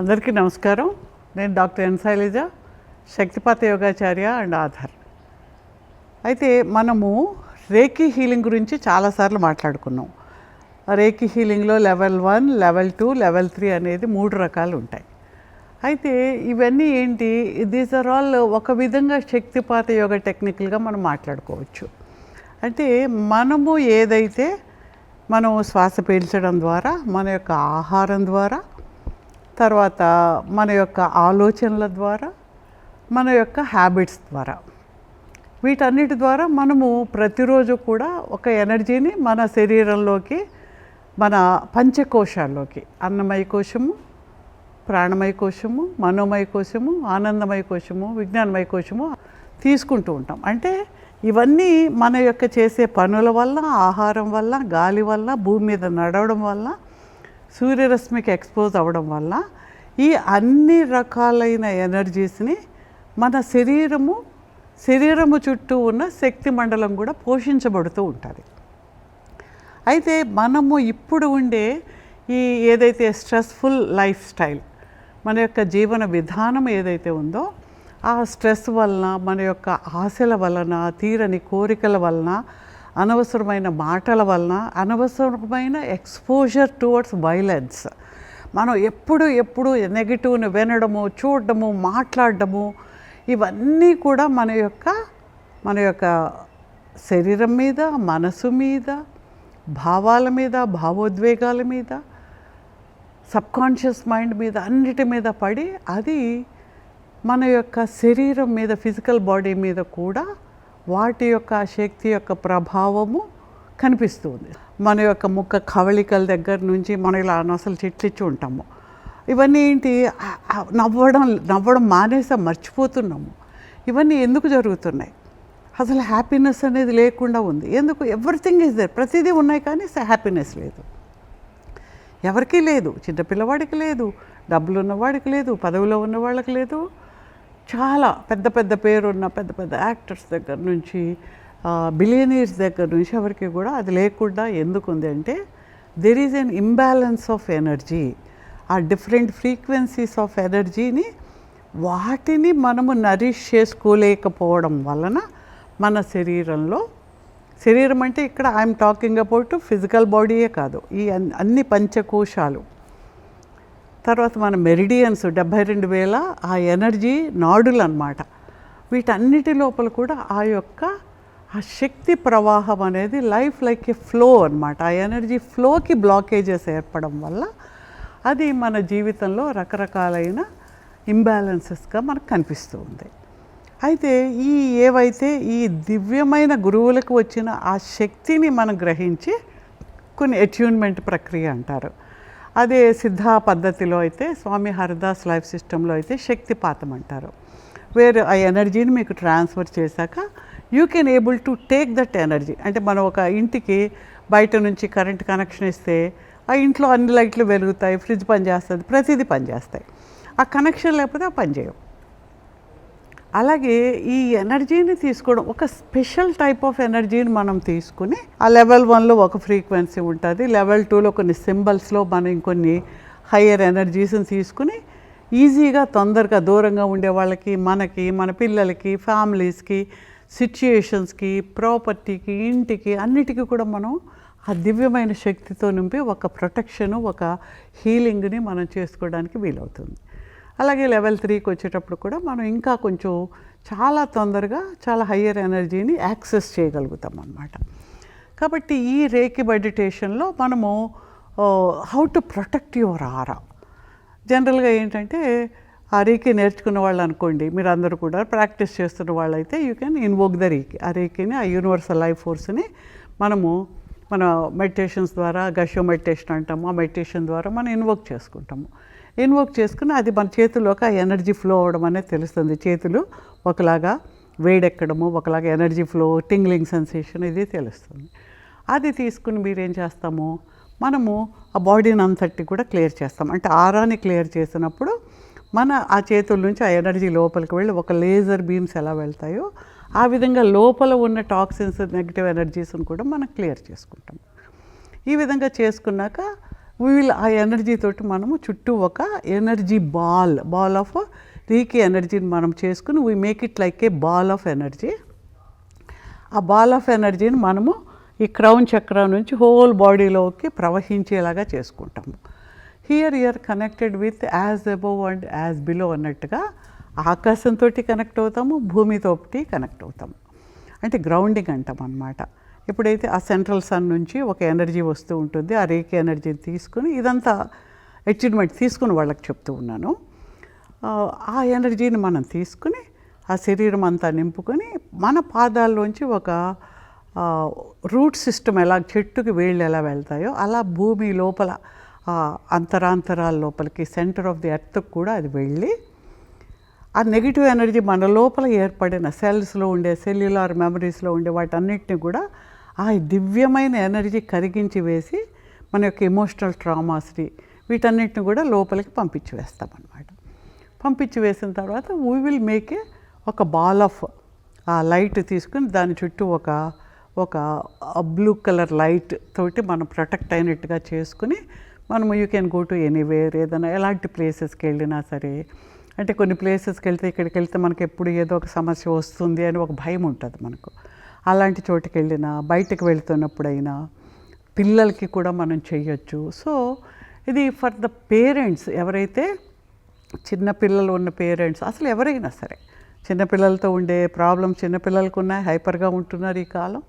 అందరికీ నమస్కారం. నేను డాక్టర్ ఎన్ శైలజ శక్తిపాత యోగాచార్య అండ్ ఆధార్. అయితే మనము రేకీ హీలింగ్ గురించి చాలాసార్లు మాట్లాడుకున్నాం. Reiki హీలింగ్లో level one level two level three అనేది మూడు రకాలు ఉంటాయి. అయితే ఇవన్నీ ఏంటి? దీస్ ఆర్ ఆల్ ఒక విధంగా శక్తిపాత యోగ టెక్నికల్గా మనం మాట్లాడుకోవచ్చు. అంటే మనము ఏదైతే మనం శ్వాస పీల్చడం ద్వారా మన యొక్క ఆహారం ద్వారా తర్వాత మన యొక్క ఆలోచనల ద్వారా మన యొక్క హ్యాబిట్స్ ద్వారా. వీటన్నిటి ద్వారా మనము ప్రతిరోజు కూడా ఒక ఎనర్జీని మన శరీరంలోకి మన పంచకోశాల్లోకి అన్నమయ కోశము ప్రాణమయ కోశము మనోమయ కోశము ఆనందమయ కోశము విజ్ఞానమయ కోశము తీసుకుంటూ ఉంటాం. అంటే ఇవన్నీ మన యొక్క చేసే పనుల వల్ల ఆహారం వల్ల గాలి వల్ల భూమి మీద నడవడం వల్ల సూర్యరశ్మికి ఎక్స్పోజ్ అవ్వడం వల్ల ఈ అన్ని రకాలైన ఎనర్జీస్ని మన శరీరము శరీరము చుట్టూ ఉన్న శక్తి మండలం కూడా పోషించబడుతూ ఉంటుంది. అయితే మనము ఇప్పుడు ఉండే ఈ ఏదైతే స్ట్రెస్ఫుల్ లైఫ్ స్టైల్ మన యొక్క జీవన విధానం ఏదైతే ఉందో ఆ స్ట్రెస్ వలన మన యొక్క ఆశల వలన తీరని కోరికల వలన అనవసరమైన మాటల వలన అనవసరమైన ఎక్స్పోజర్ టువర్డ్స్ వైలెన్స్ మనం ఎప్పుడు ఎప్పుడు నెగిటివ్ని వినడము చూడడము మాట్లాడడము ఇవన్నీ కూడా మన యొక్క మన యొక్క శరీరం మీద మనసు మీద భావాల మీద భావోద్వేగాల మీద సబ్కాన్షియస్ మైండ్ మీద అన్నిటి మీద పడి అది మన యొక్క శరీరం మీద ఫిజికల్ బాడీ మీద కూడా వాటి యొక్క శక్తి యొక్క ప్రభావము కనిపిస్తుంది. మన యొక్క ముక్క కవళికల దగ్గర నుంచి మనం ఇలా అసలు చిట్లిచ్చి ఉంటాము. ఇవన్నీ ఏంటి? నవ్వడం నవ్వడం మానేసా మర్చిపోతున్నాము. ఇవన్నీ ఎందుకు జరుగుతున్నాయి? అసలు హ్యాపీనెస్ అనేది లేకుండా ఉంది. ఎందుకు? Everything is there. ప్రతిదీ ఉన్నాయి కానీ హ్యాపీనెస్ లేదు. ఎవరికీ లేదు. చిన్న పిల్లవాడికి లేదు. డబ్బులు ఉన్నవాడికి లేదు. పదవిలో ఉన్న వాళ్ళకి లేదు. చాలా పెద్ద పెద్ద పేరున్న పెద్ద పెద్ద యాక్టర్స్ దగ్గర నుంచి బిలియనీర్స్ దగ్గర నుంచి ఎవరికి కూడా అది లేకుండా ఎందుకు ఉంది అంటే there is an imbalance of energy ఆ డిఫరెంట్ ఫ్రీక్వెన్సీస్ ఆఫ్ ఎనర్జీని వాటిని మనము నరిష్ చేసుకోలేకపోవడం వలన మన శరీరంలో శరీరం అంటే ఇక్కడ ఐఎమ్ టాకింగ్ అబౌట్ ఫిజికల్ బాడీయే కాదు ఈ అన్ని పంచకోశాలు. తర్వాత మన మెరిడియన్స్ డెబ్బై రెండు వేల ఆ ఎనర్జీ నాడులు అనమాట వీటన్నిటి లోపల కూడా ఆ యొక్క ఆ శక్తి ప్రవాహం అనేది లైఫ్ లైక్ ఏ ఫ్లో అన్నమాట. ఆ ఎనర్జీ ఫ్లోకి బ్లాకేజెస్ ఏర్పడడం వల్ల అది మన జీవితంలో రకరకాలైన ఇంబ్యాలెన్సెస్గా మనకు కనిపిస్తూ ఉంది అయితే ఈ ఏవైతే ఈ దివ్యమైన గురువులకు వచ్చిన ఆ శక్తిని మనం గ్రహించి కొన్ని అట్యూన్మెంట్ ప్రక్రియ అంటారు. అదే సిద్ధ పద్ధతిలో అయితే స్వామి హరిదాస్ లైఫ్ సిస్టంలో అయితే శక్తిపాతం అంటారు. వేరే ఆ ఎనర్జీని మీకు ట్రాన్స్ఫర్ చేశాక you can able to take that energy అంటే మనం ఒక ఇంటికి బయట నుంచి కరెంట్ కనెక్షన్ ఇస్తే ఆ ఇంట్లో అన్ని లైట్లు వెలుగుతాయి ఫ్రిడ్జ్ పనిచేస్తుంది ప్రతిదీ పనిచేస్తాయి. ఆ కనెక్షన్ లేకపోతే ఆ పని చేయవు. అలాగే ఈ ఎనర్జీని తీసుకోవడం ఒక స్పెషల్ టైప్ ఆఫ్ ఎనర్జీని మనం తీసుకుని ఆ లెవెల్ వన్లో ఒక ఫ్రీక్వెన్సీ ఉంటుంది లెవెల్ టూలో కొన్ని సింబల్స్లో మనం ఇంకొన్ని హయ్యర్ ఎనర్జీస్ని తీసుకుని ఈజీగా తొందరగా దూరంగా ఉండే వాళ్ళకి మనకి మన పిల్లలకి ఫ్యామిలీస్కి సిచ్యుయేషన్స్కి ప్రాపర్టీకి ఇంటికి అన్నిటికీ కూడా మనం ఆ దివ్యమైన శక్తితో నింపి ఒక ప్రొటెక్షన్ ఒక హీలింగ్ని మనం చేసుకోవడానికి వీలవుతుంది. అలాగే లెవెల్ త్రీకి వచ్చేటప్పుడు కూడా మనం ఇంకా కొంచెం చాలా తొందరగా చాలా హయ్యర్ ఎనర్జీని యాక్సెస్ చేయగలుగుతాం అన్నమాట. కాబట్టి ఈ రేకి మెడిటేషన్లో మనము how to protect your aura. జనరల్గా ఏంటంటే ఆ రేకి నేర్చుకున్న వాళ్ళు అనుకోండి మీరు అందరూ కూడా ప్రాక్టీస్ చేస్తున్న వాళ్ళైతే you can invoke the reiki ఆ రేకిని ఆ యూనివర్సల్ లైఫ్ ఫోర్స్ని మనము మన మెడిటేషన్స్ ద్వారా గషో మెడిటేషన్ అంటాము ఆ మెడిటేషన్ ద్వారా మనం ఇన్వోక్ చేసుకుంటాము. ఇన్వోక్ చేసుకుని అది మన చేతుల్లోకి ఆ ఎనర్జీ ఫ్లో అవ్వడం అనేది తెలుస్తుంది. చేతులు ఒకలాగా వేడెక్కడము ఒకలాగా ఎనర్జీ ఫ్లో టింగ్లింగ్ సెన్సేషన్ ఇది తెలుస్తుంది. అది తీసుకుని మీరేం చేస్తాము? మనము ఆ బాడీని అంతటి కూడా క్లియర్ చేస్తాం. అంటే ఆరాని క్లియర్ చేసినప్పుడు మన ఆ చేతుల నుంచి ఆ ఎనర్జీ లోపలికి వెళ్ళి ఒక లేజర్ బీమ్స్ ఎలా వెళ్తాయో ఆ విధంగా లోపల ఉన్న టాక్సిన్స్ నెగిటివ్ ఎనర్జీస్ని కూడా మనం క్లియర్ చేసుకుంటాం. ఈ విధంగా చేసుకున్నాక వీల్ ఆ ఎనర్జీ తోటి మనము చుట్టూ ఒక energy ball ball of reiki ఎనర్జీని మనం చేసుకుని we make it like a ball of energy ఆ బాల్ ఆఫ్ ఎనర్జీని మనము ఈ క్రౌన్ చక్రం నుంచి హోల్ బాడీలోకి ప్రవహించేలాగా చేసుకుంటాము. Here ear connected with as above and as below అన్నట్టుగా ఆకాశంతో కనెక్ట్ అవుతాము భూమితోటి కనెక్ట్ అవుతాము. అంటే గ్రౌండింగ్ అంటాం అనమాట ఎప్పుడైతే ఆ సెంట్రల్ సన్ నుంచి ఒక ఎనర్జీ వస్తూ ఉంటుంది. ఆ రేఖ ఎనర్జీని తీసుకుని ఇదంతా అచీవ్మెంట్ తీసుకుని వాళ్ళకి చెప్తూ ఉన్నాను. ఆ, ఎనర్జీని మనం తీసుకుని ఆ శరీరం అంతా నింపుకొని మన పాదాల్లోంచి ఒక రూట్ సిస్టమ్ ఎలా చెట్టుకి వేళ్ళు ఎలా వెళ్తాయో అలా భూమి లోపల అంతరాంతరాల లోపలికి సెంటర్ ఆఫ్ ది ఎర్త్ కూడా అది వెళ్ళి ఆ నెగిటివ్ ఎనర్జీ మన లోపల ఏర్పడిన సెల్స్లో ఉండే సెల్యులార్ మెమరీస్లో ఉండే వాటన్నిటిని కూడా ఆ దివ్యమైన ఎనర్జీ కరిగించి వేసి మన యొక్క ఎమోషనల్ ట్రామాస్ని వీటన్నిటిని కూడా లోపలికి పంపించి వేస్తామన్నమాట. పంపించి వేసిన తర్వాత వీ విల్ మేక్ ఏ ఒక బాల్ ఆఫ్ ఆ లైట్ తీసుకుని దాని చుట్టూ ఒక ఒక బ్లూ కలర్ లైట్ తోటి మనం ప్రొటెక్ట్ అయినట్టుగా చేసుకుని మనము you can go to anywhere ఏదైనా ఎలాంటి ప్లేసెస్కి వెళ్ళినా సరే. అంటే కొన్ని ప్లేసెస్కి వెళ్తే ఇక్కడికి వెళ్తే మనకి ఎప్పుడు ఏదో ఒక సమస్య వస్తుంది అని ఒక భయం ఉంటుంది మనకు. అలాంటి చోటుకి వెళ్ళినా బయటకు వెళ్తున్నప్పుడైనా పిల్లలకి కూడా మనం చేయొచ్చు సో ఇది ఫర్ ద పేరెంట్స్ ఎవరైతే చిన్న పిల్లలు ఉన్న పేరెంట్స్ అసలు ఎవరైనా సరే చిన్నపిల్లలతో ఉండే ప్రాబ్లం చిన్నపిల్లలకు ఉన్నాయి హైపర్గా ఉంటున్నారు ఈ కాలం.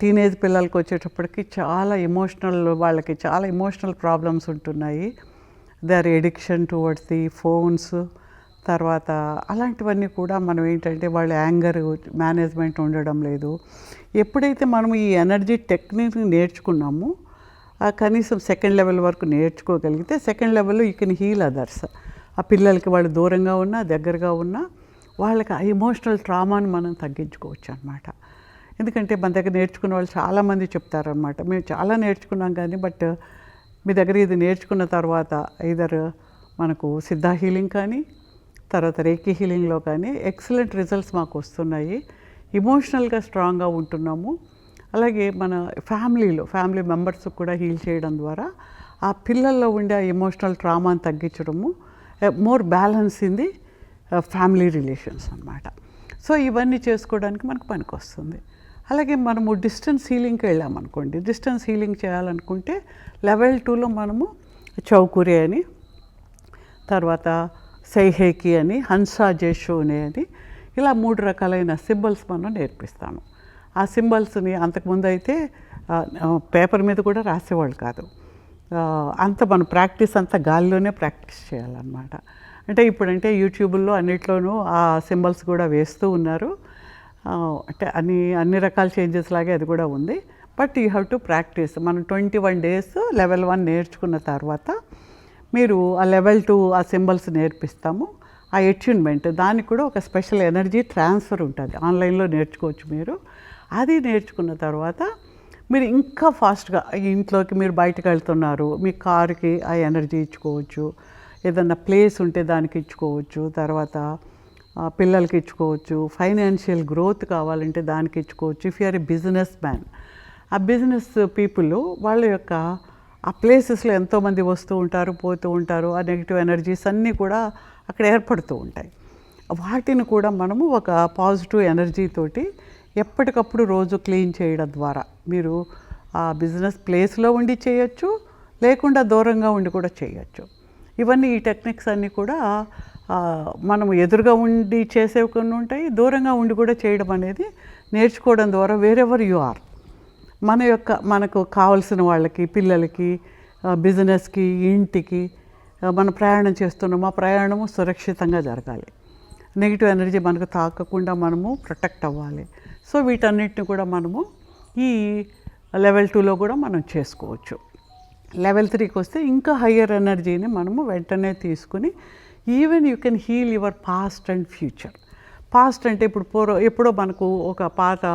టీనేజ్ పిల్లలకి వచ్చేటప్పటికి చాలా ఎమోషనల్ వాళ్ళకి చాలా ఎమోషనల్ ప్రాబ్లమ్స్ ఉంటున్నాయి. They are addiction towards the phones. తర్వాత అలాంటివన్నీ కూడా మనం ఏంటంటే వాళ్ళ యాంగర్ మేనేజ్మెంట్ ఉండడం లేదు. ఎప్పుడైతే మనం ఈ ఎనర్జీ టెక్నిక్ని నేర్చుకున్నామో ఆ కనీసం సెకండ్ లెవెల్ వరకు నేర్చుకోగలిగితే సెకండ్ లెవెల్లో యూ కెన్ హీల్ అదర్స్. ఆ పిల్లలకి వాళ్ళు దూరంగా ఉన్నా దగ్గరగా ఉన్నా వాళ్ళకి ఆ ఎమోషనల్ ట్రామాని మనం తగ్గించుకోవచ్చు అనమాట ఎందుకంటే మన దగ్గర నేర్చుకున్న వాళ్ళు చాలామంది చెప్తారనమాట మేము చాలా నేర్చుకున్నాం కానీ బట్ మీ దగ్గర ఇది నేర్చుకున్న తర్వాత ఇదర్ మనకు సిద్ధ హీలింగ్ కానీ తర్వాత రేకి హీలింగ్లో కానీ ఎక్సలెంట్ రిజల్ట్స్ మాకు వస్తున్నాయి. ఇమోషనల్గా స్ట్రాంగ్గా ఉంటున్నాము. అలాగే మన ఫ్యామిలీలో ఫ్యామిలీ మెంబర్స్ కూడా హీల్ చేయడం ద్వారా ఆ పిల్లల్లో ఉండే ఆ ఎమోషనల్ ట్రామాని తగ్గించడము more balance in the family relations అన్నమాట. సో ఇవన్నీ చేసుకోవడానికి మనకు పనికి వస్తుంది అలాగే మనము డిస్టెన్స్ హీలింగ్కి వెళ్ళామనుకోండి డిస్టెన్స్ హీలింగ్ చేయాలనుకుంటే లెవెల్ టూలో మనము చౌకూరి అని తర్వాత సైహేకి అని హన్సా జేషోనే అని ఇలా మూడు రకాలైన సింబల్స్ మనం నేర్పిస్తాము. ఆ సింబల్స్ని అంతకుముందు అయితే పేపర్ మీద కూడా రాసేవాళ్ళు కాదు. అంత మన ప్రాక్టీస్ అంతా గాలిలోనే ప్రాక్టీస్ చేయాలన్నమాట. అంటే ఇప్పుడంటే యూట్యూబ్లో అన్నిట్లోనూ ఆ సింబల్స్ కూడా వేస్తూ ఉన్నారు. అంటే అన్ని అన్ని రకాల చేంజెస్ లాగే అది కూడా ఉంది. But you have to practice. మనం twenty one days level one నేర్చుకున్న తర్వాత మీరు ఆ లెవెల్ టూ ఆ సింబల్స్ నేర్పిస్తాము. ఆ అచీవ్మెంట్ దానికి కూడా ఒక స్పెషల్ ఎనర్జీ ట్రాన్స్ఫర్ ఉంటుంది. ఆన్లైన్లో నేర్చుకోవచ్చు మీరు. అది నేర్చుకున్న తర్వాత మీరు ఇంకా ఫాస్ట్గా ఇంట్లోకి మీరు బయటకు వెళ్తున్నారు. మీ కారుకి ఆ ఎనర్జీ ఇచ్చుకోవచ్చు. ఏదన్నా ప్లేస్ ఉంటే దానికి ఇచ్చుకోవచ్చు. తర్వాత పిల్లలకి ఇచ్చుకోవచ్చు. ఫైనాన్షియల్ గ్రోత్ కావాలంటే దానికి ఇచ్చుకోవచ్చు. If you're a business man. ఆ బిజినెస్ పీపుల్ వాళ్ళ యొక్క ఆ ప్లేసెస్లో ఎంతోమంది వస్తూ ఉంటారు పోతూ ఉంటారు ఆ నెగిటివ్ ఎనర్జీస్ అన్నీ కూడా అక్కడ ఏర్పడుతూ ఉంటాయి. వాటిని కూడా మనము ఒక పాజిటివ్ ఎనర్జీ తోటి ఎప్పటికప్పుడు రోజు క్లీన్ చేయడం ద్వారా మీరు ఆ బిజినెస్ ప్లేస్లో ఉండి చేయొచ్చు లేకుండా దూరంగా ఉండి కూడా చేయొచ్చు. ఇవన్నీ ఈ టెక్నిక్స్ అన్నీ కూడా మనము మనం ఎదురుగా ఉండి చేసేవి కొన్ని ఉంటాయి దూరంగా ఉండి కూడా చేయడం అనేది నేర్చుకోవడం ద్వారా వేరెవర్ యు ఆర్ మన యొక్క మనకు కావలసిన వాళ్ళకి పిల్లలకి బిజినెస్కి ఇంటికి మన ప్రయాణం చేస్తున్నాం ఆ ప్రయాణము సురక్షితంగా జరగాలి. నెగిటివ్ ఎనర్జీ మనకు తాకకుండా మనము ప్రొటెక్ట్ అవ్వాలి. సో వీటన్నిటిని కూడా మనము ఈ లెవెల్ టూలో కూడా మనం చేసుకోవచ్చు. లెవెల్ త్రీకి వస్తే ఇంకా హయ్యర్ ఎనర్జీని మనము వెంటనే తీసుకుని even you can heal your past and future. Past అంటే ఇప్పుడు పూర్వ ఎప్పుడో మనకు ఒక పాత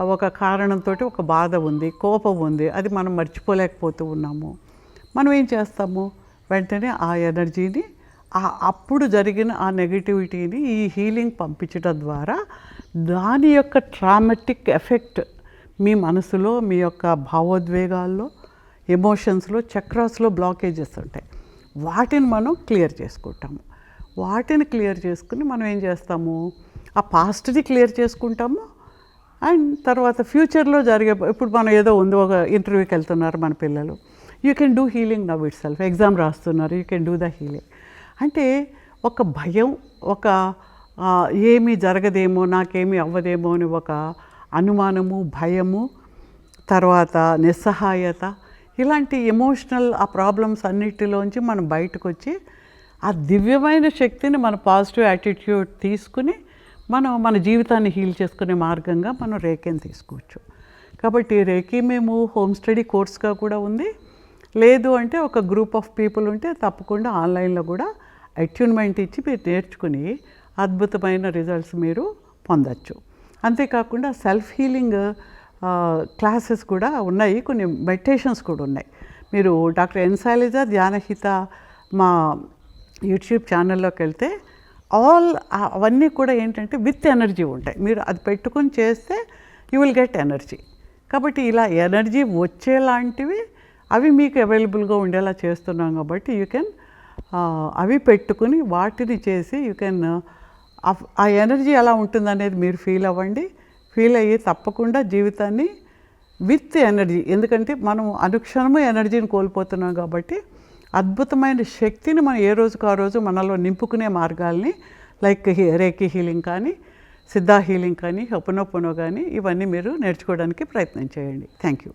ఒక కారణంతో ఒక బాధ ఉంది కోపం ఉంది. అది మనం మర్చిపోలేకపోతూ ఉన్నాము. మనం ఏం చేస్తాము? వెంటనే ఆ ఎనర్జీని ఆ అప్పుడు జరిగిన ఆ నెగిటివిటీని ఈ హీలింగ్ పంపించడం ద్వారా దాని యొక్క ట్రామెటిక్ ఎఫెక్ట్ మీ మనసులో మీ యొక్క భావోద్వేగాల్లో ఎమోషన్స్లో చక్రాస్లో బ్లాకేజెస్ ఉంటాయి. వాటిని మనం క్లియర్ చేసుకుంటాము. వాటిని క్లియర్ చేసుకుని మనం ఏం చేస్తాము? ఆ పాస్ట్ది క్లియర్ చేసుకుంటాము. అండ్ తర్వాత ఫ్యూచర్లో జరిగే ఇప్పుడు మనం ఏదో ఉంది ఒక ఇంటర్వ్యూకి వెళ్తున్నారు మన పిల్లలు. You can do healing now itself. Exam రాస్తున్నారు you can do the healing. అంటే ఒక భయం ఒక ఏమీ జరగదేమో నాకేమీ అవ్వదేమో అని ఒక అనుమానము భయము తర్వాత నిస్సహాయత ఇలాంటి ఎమోషనల్ ఆ ప్రాబ్లమ్స్ అన్నిటిలోంచి మనం బయటకు వచ్చి ఆ దివ్యమైన శక్తిని మన పాజిటివ్ యాటిట్యూడ్ తీసుకుని మనం మన జీవితాన్ని హీల్ చేసుకునే మార్గంగా మనం రేకేని తీసుకోవచ్చు. కాబట్టి రేకి మేము హోమ్ స్టడీ కోర్స్గా కూడా ఉంది. లేదు అంటే ఒక గ్రూప్ ఆఫ్ పీపుల్ ఉంటే తప్పకుండా ఆన్లైన్లో కూడా అట్యూన్మెంట్ ఇచ్చి మీరు నేర్చుకుని అద్భుతమైన రిజల్ట్స్ మీరు పొందొచ్చు. అంతేకాకుండా సెల్ఫ్ హీలింగ్ క్లాసెస్ కూడా ఉన్నాయి. కొన్ని మెడిటేషన్స్ కూడా ఉన్నాయి. మీరు డాక్టర్ ఎన్సాలిజా ధ్యానహిత మా యూట్యూబ్ ఛానల్లోకి వెళ్తే ఆల్ అవన్నీ కూడా ఏంటంటే విత్ ఎనర్జీ ఉంటాయి. మీరు అది పెట్టుకుని చేస్తే యూ విల్ గెట్ ఎనర్జీ. కాబట్టి ఇలా ఎనర్జీ వచ్చేలాంటివి అవి మీకు అవైలబుల్గా ఉండేలా చేస్తున్నాం కాబట్టి యూ కెన్ అవి పెట్టుకుని వాటిని చేసి యూ కెన్ ఆ ఎనర్జీ ఎలా ఉంటుందనేది మీరు ఫీల్ అవ్వండి. ఫీల్ అయ్యి తప్పకుండా జీవితాన్ని విత్ ఎనర్జీ. ఎందుకంటే మనం అనుక్షణము ఎనర్జీని కోల్పోతున్నాం కాబట్టి అద్భుతమైన శక్తిని మనం ఏ రోజుకు ఆ రోజు మనలో నింపుకునే మార్గాల్ని లైక్ రేకి హీలింగ్ కానీ సిద్ధా హీలింగ్ కానీ హొపనొపనో కానీ ఇవన్నీ మీరు నేర్చుకోవడానికి ప్రయత్నం చేయండి. Thank you